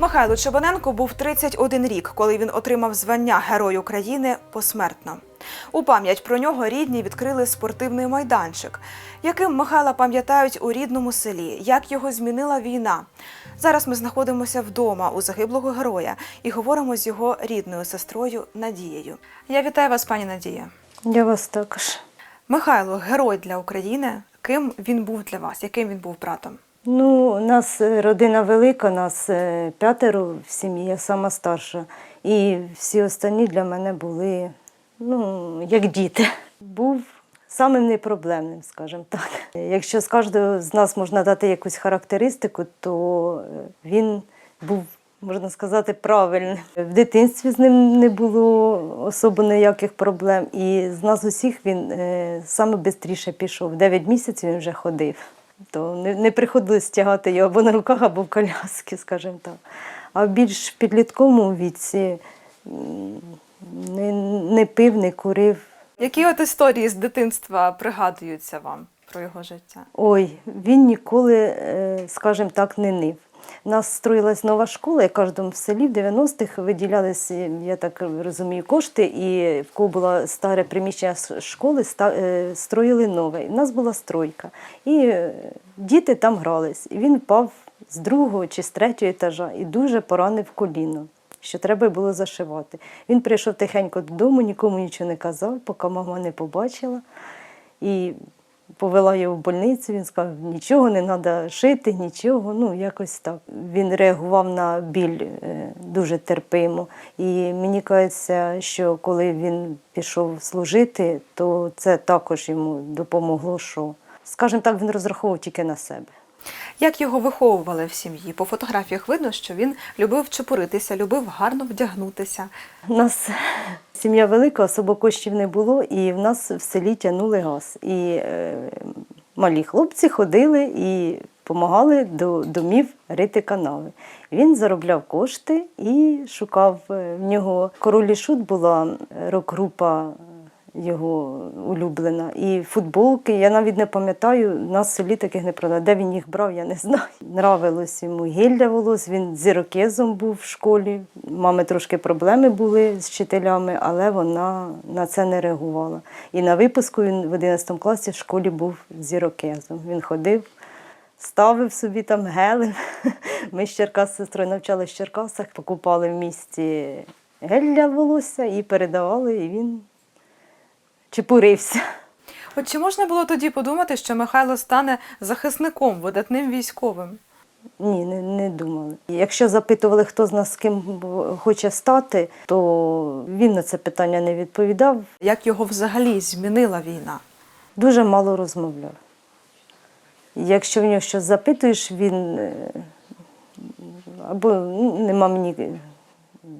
Михайло Чебаненко був 31 рік, коли він отримав звання Герой України посмертно. У пам'ять про нього рідні відкрили спортивний майданчик, яким Михайла пам'ятають у рідному селі, як його змінила війна. Зараз ми знаходимося вдома у загиблого героя і говоримо з його рідною сестрою Надією. Я вітаю вас, пані Надія. Я вас також. Михайло герой для України. Ким він був для вас? Яким він був братом? Ну, у нас е, родина велика, нас е, п'ятеро в сім'ї, я сама старша. І всі останні для мене були ну, як діти. Був самим непроблемним, скажімо так. Якщо з кожного з нас можна дати якусь характеристику, то е, він був, можна сказати, правильним. В дитинстві з ним не було особо ніяких проблем. І з нас усіх він саме швидше пішов. Дев'ять місяців він вже ходив. То не, не приходилось тягати його або на руках, або в коляски, скажімо так. А в більш підлітковому віці не, не пив, не курив. Які от історії з дитинства пригадуються вам про його життя? Ой, він ніколи, е, скажімо так, не нив. У нас строїлась нова школа, і кожному в селі в 90-х виділялися, я так розумію, кошти, і в кого було старе приміщення школи, е, строїли нове. В нас була стройка. І е, діти там грались. І він впав з другого чи з третього етажа і дуже поранив коліно, що треба було зашивати. Він прийшов тихенько додому, нікому нічого не казав, поки мама не побачила. І повела його в больницю, він сказав, нічого не треба шити, нічого. Ну, якось так. Він реагував на біль е, дуже терпимо. І мені кажеться, що коли він пішов служити, то це також йому допомогло, що, скажімо так, він розраховував тільки на себе. Як його виховували в сім'ї? По фотографіях видно, що він любив чепуритися, любив гарно вдягнутися. У нас сім'я велика, особо коштів не було, і в нас в селі тягнули газ. І е, малі хлопці ходили і допомагали до домів рити канави. Він заробляв кошти і шукав е, в нього. Король і шут була рок-група його улюблена. І футболки, я навіть не пам'ятаю, нас в селі таких не продали. Де він їх брав, я не знаю. Нравилось йому гель для волос, він з ірокезом був в школі. Мами трошки проблеми були з вчителями, але вона на це не реагувала. І на випуску він в 11 класі в школі був з ірокезом. Він ходив. Ставив собі там гелем. Ми з Черкас з сестрою навчалися в Черкасах, покупали в місті гель для волосся і передавали, і він чепурився. От чи можна було тоді подумати, що Михайло стане захисником, видатним військовим? Ні, не, не думали. Якщо запитували, хто з нас з ким хоче стати, то він на це питання не відповідав. Як його взагалі змінила війна? Дуже мало розмовляв. Якщо в нього щось запитуєш, він е, або нема мені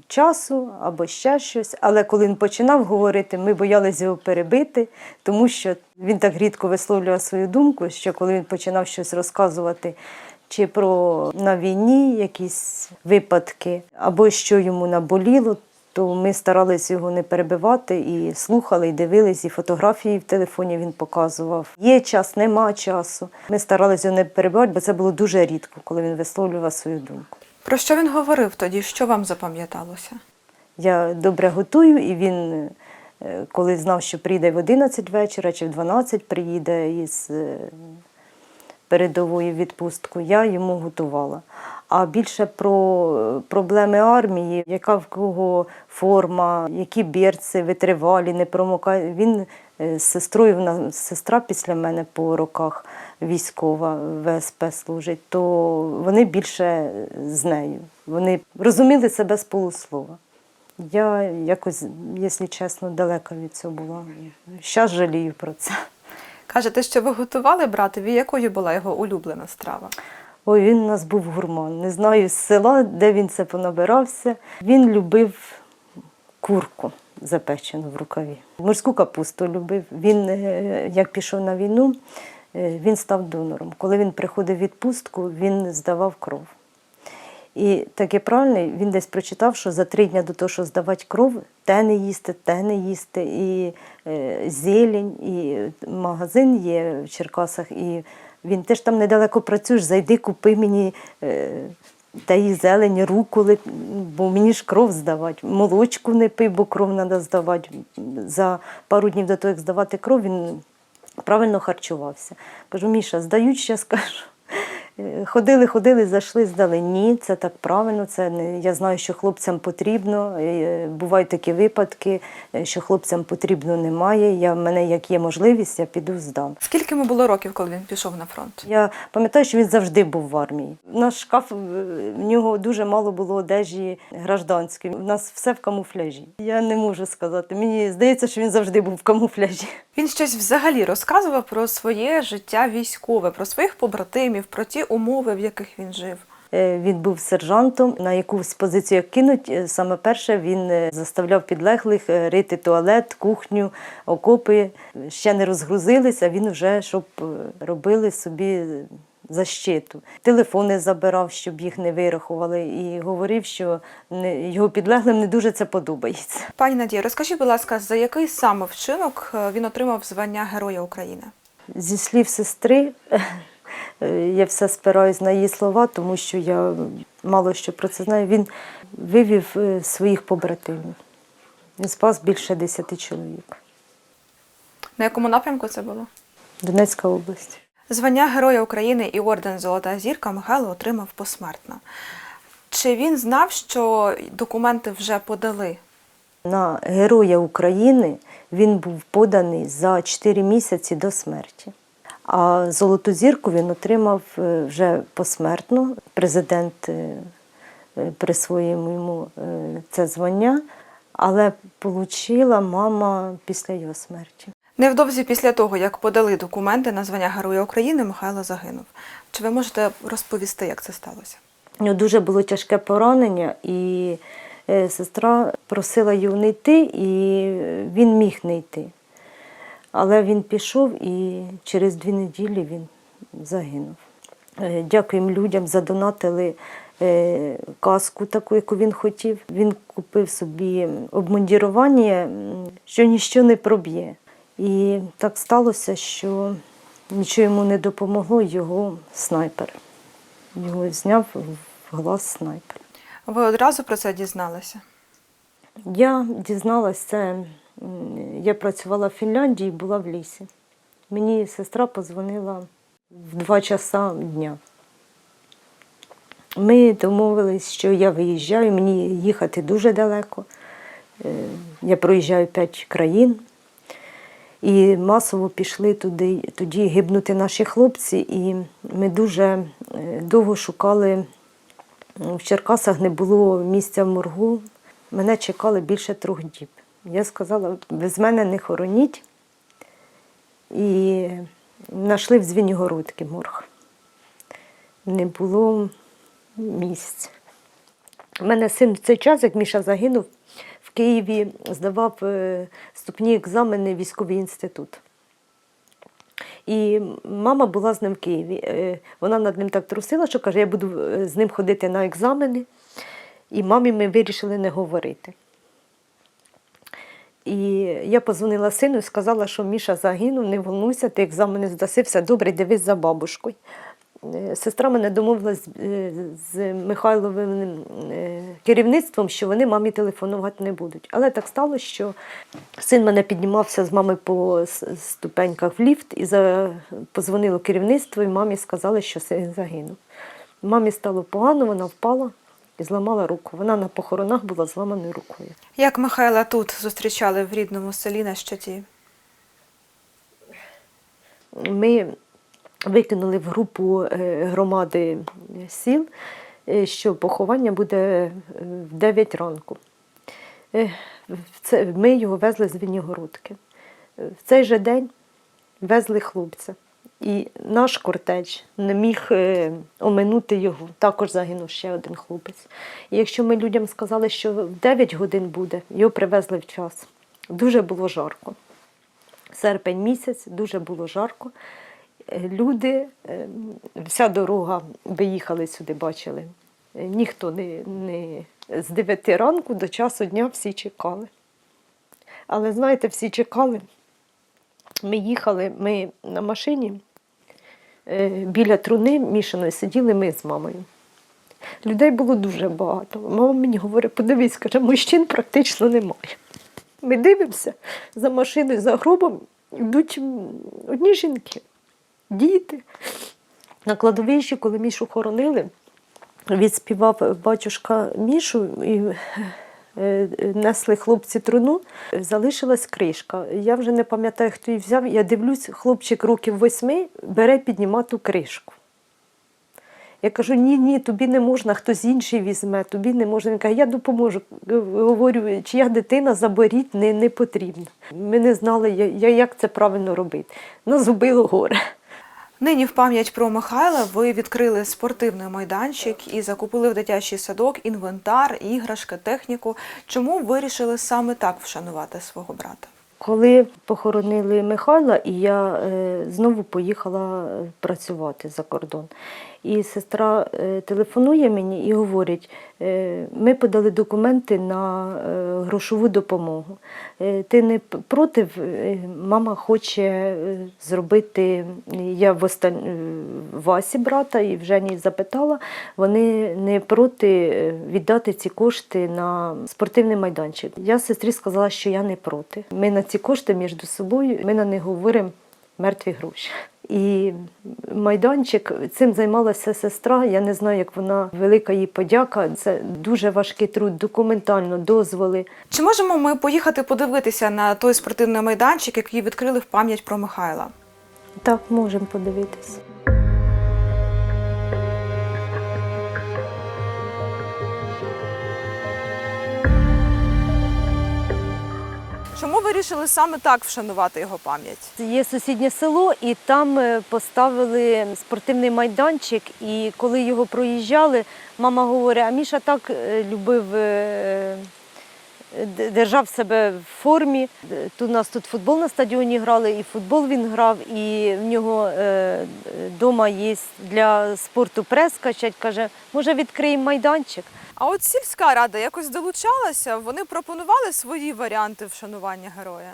часу, або ще щось. Але коли він починав говорити, ми боялися його перебити, тому що він так рідко висловлював свою думку, що коли він починав щось розказувати, чи про на війні якісь випадки, або що йому наболіло, то ми старалися його не перебивати і слухали, і дивились, і фотографії в телефоні він показував. Є час, нема часу. Ми старалися його не перебивати, бо це було дуже рідко, коли він висловлював свою думку. Про що він говорив тоді? Що вам запам'яталося? Я добре готую, і він, е, коли знав, що прийде в 11 вечора чи в 12 приїде із е, передової відпустку, я йому готувала. А більше про е, проблеми армії, яка в кого форма, які берці витривалі, не промокає. Він з сестрою, вона сестра після мене по роках військова ВСП служить, то вони більше з нею. Вони розуміли себе з полуслова. Я якось, якщо чесно, далека від цього була. Зараз жалію про це. Кажете, що ви готували братові, якою була його улюблена страва? Ой, він у нас був гурман. Не знаю з села, де він це понабирався. Він любив курку запечену в рукаві. Морську капусту любив. Він, е, як пішов на війну, е, він став донором. Коли він приходив в відпустку, він здавав кров. І таке правильно, він десь прочитав, що за три дні до того, що здавати кров, те не їсти, те не їсти, і е, зелень, і магазин є в Черкасах, і він теж там недалеко працюєш, зайди, купи мені та й зелені, руколи, бо мені ж кров здавати. Молочку не пий, бо кров треба здавати. За пару днів до того, як здавати кров, він правильно харчувався. Кажу, Міша, здають, зараз кажу. Е, Ходили, ходили, зайшли, здали. Ні, це так правильно. Це не я знаю, що хлопцям потрібно. Е, Бувають такі випадки, е, що хлопцям потрібно немає. Я в мене як є можливість, я піду здам. Скільки йому було років, коли він пішов на фронт? Я пам'ятаю, що він завжди був в армії. Наш шкаф е, в нього дуже мало було одежі гражданської. У нас все в камуфляжі. Я не можу сказати. Мені здається, що він завжди був в камуфляжі. Він щось взагалі розказував про своє життя військове, про своїх побратимів, про ті умови, в яких він жив. Е, Він був сержантом. На якусь позицію як кинуть, е, саме перше він е, заставляв підлеглих рити туалет, кухню, окопи. Ще не розгрузилися, він вже щоб робили собі защиту. Телефони забирав, щоб їх не вирахували, і говорив, що його підлеглим не дуже це подобається. Пані Надія, розкажіть, будь ласка, за який саме вчинок він отримав звання Героя України? Зі слів сестри, я все спираюсь на її слова, тому що я мало що про це знаю. Він вивів е, своїх побратимів. Він спас більше десяти чоловік. На якому напрямку це було? Донецька область. Звання Героя України і орден Золота зірка Михайло отримав посмертно. Чи він знав, що документи вже подали? На Героя України він був поданий за 4 місяці до смерті. А золоту зірку він отримав е, вже посмертно. Президент е, е, присвоїв йому це звання, але отримала мама після його смерті. Невдовзі після того, як подали документи на звання Героя України, Михайло загинув. Чи ви можете розповісти, як це сталося? Дуже було тяжке поранення, і сестра просила його не йти, і він міг не йти. Але він пішов і через дві неділі він загинув. Е, Дякуємо людям, задонатили е, каску таку, яку він хотів. Він купив собі обмундірування, що ніщо не проб'є. І так сталося, що нічого йому не допомогло його снайпер. Його зняв в глаз снайпер. Ви одразу про це дізналися? Я дізналася я працювала в Фінляндії, була в лісі. Мені сестра позвонила в 2 часа дня. Ми домовились, що я виїжджаю, мені їхати дуже далеко. Е, Я проїжджаю 5 країн. І масово пішли туди, тоді гибнути наші хлопці, і ми дуже е, довго шукали. В Черкасах не було місця в моргу. Мене чекали більше трьох діб. Я сказала, без мене не хороніть. І знайшли в Звенігородки морг. Не було місць. У мене син в цей час, як Міша загинув, в Києві здавав е, вступні екзамени в військовий інститут. І мама була з ним в Києві. Е, Вона над ним так трусила, що каже, я буду е, з ним ходити на екзамени. І мамі ми вирішили не говорити. І я позвонила сину і сказала, що Міша загинув, не волнуйся, ти екзамени здаси, все добре, дивись за бабушкою. Е, Сестра мене домовилась е, з Михайловим е, керівництвом, що вони мамі телефонувати не будуть. Але так сталося, що син мене піднімався з мами по ступеньках в ліфт і позвонило керівництво, і мамі сказали, що син загинув. Мамі стало погано, вона впала і зламала руку. Вона на похоронах була зламаною рукою. Як Михайла тут зустрічали в рідному селі на щиті? Ми викинули в групу е, громади сіл, е, що поховання буде е, в 9 ранку. Ми його везли з Вінігородки. Е, В цей же день везли хлопця. І наш кортеж не міг е, оминути його. Також загинув ще один хлопець. І якщо ми людям сказали, що в 9 годин буде, його привезли в час. Дуже було жарко серпень місяць, дуже було жарко. Е, Люди, е, вся дорога виїхали сюди, бачили. Ніхто не, не з 9 ранку до часу дня всі чекали. Але знаєте, всі чекали. Ми їхали, ми на машині біля труни мішаної сиділи ми з мамою. Людей було дуже багато. Мама мені говорить, подивись, каже, мужчин практично немає. Ми дивимося за машиною, за гробом йдуть одні жінки, діти. На кладовищі, коли Мішу хоронили, відспівав батюшка Мішу і е, несли хлопці труну, залишилась кришка. Я вже не пам'ятаю, хто її взяв. Я дивлюсь, хлопчик років восьми бере піднімати кришку. Я кажу, ні, ні, тобі не можна, хтось інший візьме, тобі не можна. Він каже, я допоможу. Говорю, чия дитина заборіть не, не потрібно. Ми не знали, як це правильно робити. Нас горе. Нині в пам'ять про Михайла ви відкрили спортивний майданчик і закупили в дитячий садок інвентар, іграшки, техніку. Чому вирішили саме так вшанувати свого брата? Коли похоронили Михайла, і я е, знову поїхала е, працювати за кордон. І сестра е, телефонує мені і говорить: е, ми подали документи на е, грошову допомогу. Ти не проти? Мама хоче зробити. Я в остан... е, Васі брата і в Жені запитала, вони не проти віддати ці кошти на спортивний майданчик. Я сестрі сказала, що я не проти. Ми на ці кошти між собою, ми на них говоримо мертві гроші. І майданчик цим займалася сестра. Я не знаю, як вона велика їй подяка. Це дуже важкий труд, документально, дозволи. Чи можемо ми поїхати подивитися на той спортивний майданчик, який відкрили в пам'ять про Михайла? Так, можемо подивитися. Вирішили саме так вшанувати його пам'ять? Є сусіднє село, і там е, поставили спортивний майданчик. І коли його проїжджали, мама говорить: а Міша так е, любив. е, Держав себе в формі. Тут у нас тут футбол на стадіоні грали, і футбол він грав, і в нього вдома є для спорту прес качать. Каже, може відкриємо майданчик. А от сільська рада якось долучалася, вони пропонували свої варіанти вшанування героя.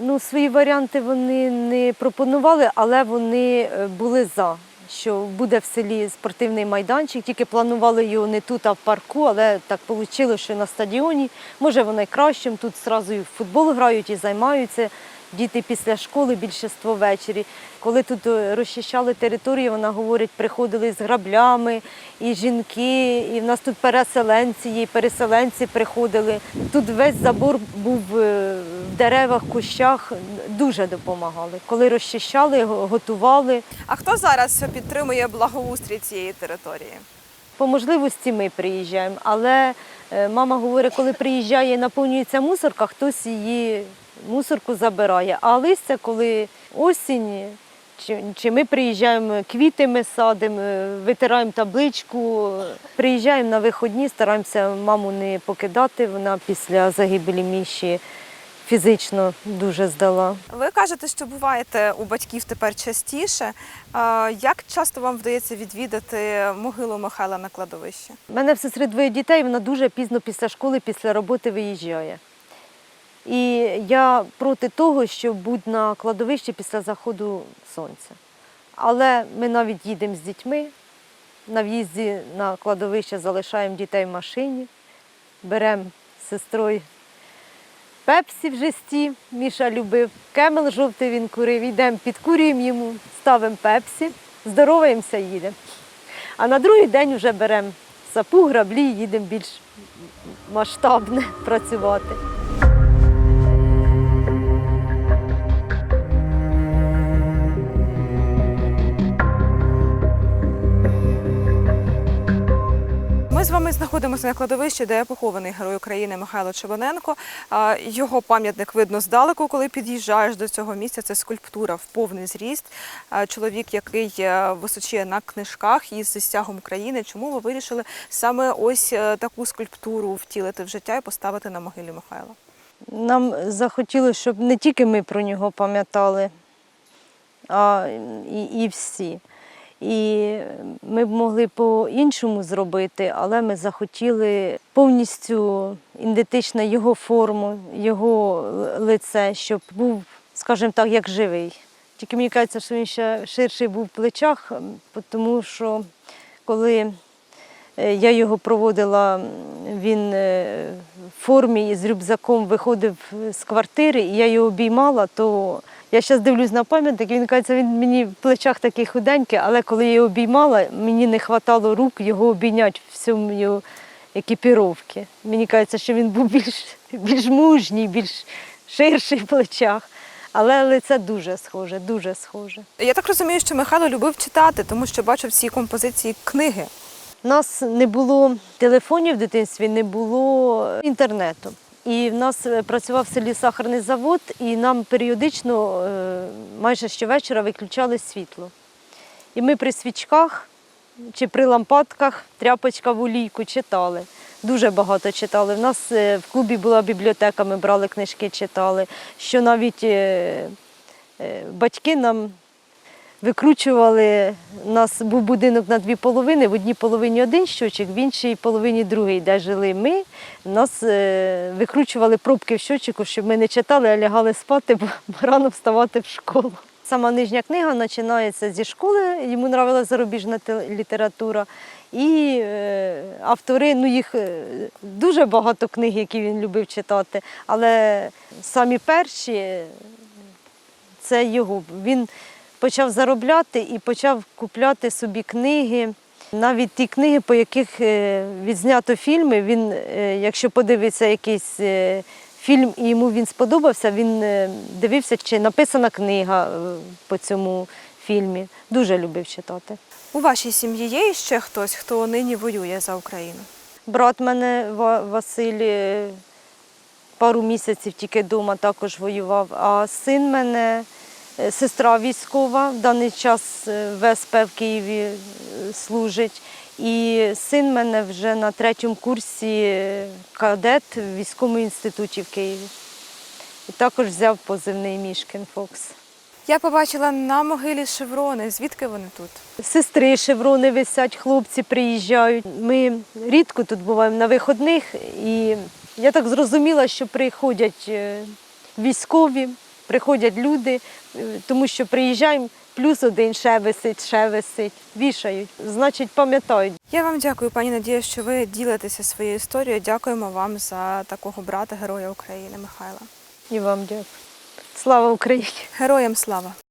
Ну, свої варіанти вони не пропонували, але вони е, були за. Що буде в селі спортивний майданчик, тільки планували його не тут, а в парку, але так вийшло, що на стадіоні. Може, воно й кращим. Тут одразу і в футбол грають і займаються. Діти після школи більшість ввечері. Коли тут е, розчищали територію, вона говорить, приходили з граблями, і жінки, і в нас тут переселенці, і переселенці приходили. Тут весь забор був е, в деревах, кущах, дуже допомагали. Коли розчищали, го- готували. А хто зараз підтримує благоустрій цієї території? По можливості ми приїжджаємо, але е, мама говорить, коли приїжджає, наповнюється мусорка, хтось її мусорку забирає. А листя, коли осінь, чи, чи ми приїжджаємо, квіти ми садимо, витираємо табличку, приїжджаємо на виходні, стараємося маму не покидати. Вона після загибелі Міші фізично дуже здала. Ви кажете, що буваєте у батьків тепер частіше. Як часто вам вдається відвідати могилу Михайла на кладовищі? У мене в сестри двоє дітей, вона дуже пізно після школи, після роботи виїжджає. І я проти того, щоб бути на кладовищі після заходу сонця. Але ми навіть їдемо з дітьми. На в'їзді на кладовище залишаємо дітей в машині, беремо сестрою пепсі в жесті, Міша любив, кемел жовтий він курив, йдемо, підкурюємо йому, ставимо пепсі, здороваємося, їдемо. А на другий день вже беремо сапу, граблі їдемо більш масштабне працювати. Ми знаходимося на кладовищі, де похований герой України Михайло Чебаненко. Його пам'ятник видно здалеку, коли під'їжджаєш до цього місця. Це скульптура в повний зріст. Чоловік, який е, височіє на книжках із стягом України. Чому ви вирішили саме ось е, таку скульптуру втілити в життя і поставити на могилі Михайла? Нам захотілося, щоб не тільки ми про нього пам'ятали, а і, і всі. І ми б могли по-іншому зробити, але ми захотіли повністю ідентично його форму, його лице, щоб був, скажімо так, як живий. Тільки мені кажеться, що він ще ширший був в плечах, тому що коли Е, Я його проводила, він е, в формі з рюкзаком виходив з квартири, і я його обіймала, то я зараз дивлюсь на пам'ятник, він каже, він мені в плечах такий худенький, але коли я його обіймала, мені не вистачало рук його обійняти в всьому його екіпіровці. Мені кажеться, що він був більш, більш мужній, більш ширший в плечах. Але лице дуже схоже, дуже схоже. Я так розумію, що Михайло любив читати, тому що бачив в цій композиції книги. У нас не було телефонів в дитинстві, не було інтернету. І в нас е, працював в селі сахарний завод, і нам періодично, е, майже щовечора, виключали світло. І ми при свічках чи при лампадках тряпочка в олійку читали. Дуже багато читали. У нас е, в клубі була бібліотека, ми брали книжки, читали. Що навіть батьки нам викручували. У нас був будинок на дві половини, в одній половині один щочик, в іншій половині другий, де жили ми. Нас е, викручували пробки в щочику, щоб ми не читали, а лягали спати, бо рано вставати в школу. Сама нижня книга починається зі школи, йому нравилася зарубіжна література. І е, автори, ну їх е, дуже багато книг, які він любив читати, але самі перші це його. Він почав заробляти і почав купляти собі книги. Навіть ті книги, по яких е, відзнято фільми, він, е, якщо подивиться якийсь е, фільм і йому він сподобався, він дивився, чи написана книга по цьому фільмі. Дуже любив читати. У вашій сім'ї є ще хтось, хто нині воює за Україну? Брат мене Василь пару місяців тільки вдома також воював, а син мене, сестра військова, в даний час е, в ВСП в Києві е, служить. І син мене вже на третьому курсі е, кадет в військовому інституті в Києві. І також взяв позивний Мішкін Фокс. Я побачила на могилі шеврони. Звідки вони тут? Сестри шеврони висять, хлопці приїжджають. Ми рідко тут буваємо на виходних, і я так зрозуміла, що приходять е, військові, приходять люди, е, тому що приїжджаємо, плюс один ще висить, ще висить, вішають. Значить, пам'ятають. Я вам дякую, пані Надія, що ви ділитеся своєю історією. Дякуємо вам за такого брата, героя України Михайла. І вам дякую. Слава Україні! Героям слава!